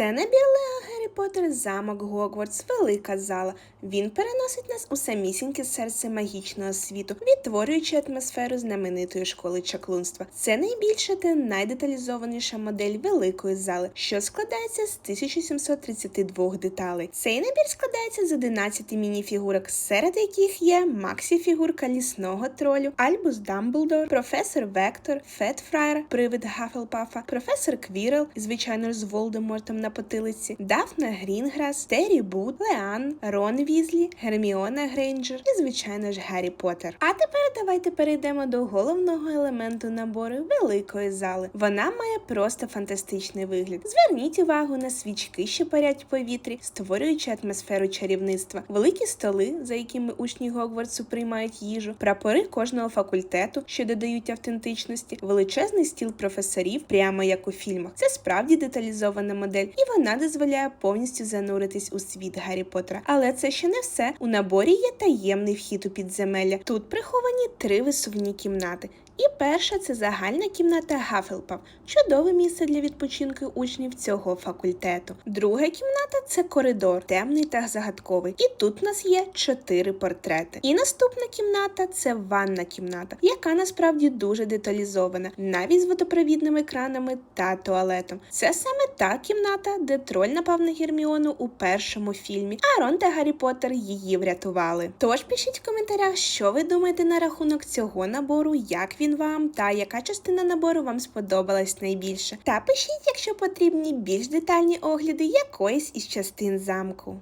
Це не Лего Гаррі Поттер, замок Гогвартс, велика зала. Він переносить нас у самісіньке серце магічного світу, відтворюючи атмосферу знаменитої школи чаклунства. Це найбільша та найдеталізованіша модель великої зали, що складається з 1732 деталей. Цей набір складається з 11 мініфігурок, серед яких є Максі-фігурка лісного тролю, Альбус Дамблдор, професор Вектор, Фет Фраєр, привид Гафелпафа, професор Квірел, звичайно з Волдемортом на потилиці, Дафна Грінграс, Террі Бут, Леан, Рон Візлі, Герміона Грейнджер і, звичайно ж, Гаррі Поттер. А тепер давайте перейдемо до головного елементу набору великої зали. Вона має просто фантастичний вигляд. Зверніть увагу на свічки, що парять в повітрі, створюючи атмосферу чарівництва, великі столи, за якими учні Гогвартсу приймають їжу, прапори кожного факультету, що додають автентичності, величезний стіл професорів, прямо як у фільмах. Це справді деталізована модель, і вона дозволяє повністю зануритись у світ Гаррі Поттера. Але це ще не все. У наборі є таємний вхід у підземелля. Тут приховані три висувні кімнати. І перша це загальна кімната Гафелпав, чудове місце для відпочинку учнів цього факультету. Друга кімната це коридор, темний та загадковий. І тут у нас є чотири портрети. І наступна кімната це ванна кімната, яка насправді дуже деталізована, навіть з водопровідними кранами та туалетом. Це саме та кімната, де троль напав на Герміону у першому фільмі, а Рон та Гаррі Поттер її врятували. Тож пишіть в коментарях, що ви думаєте на рахунок цього набору, як він вам та яка частина набору вам сподобалась найбільше. Та пишіть, якщо потрібні більш детальні огляди якоїсь із частин замку.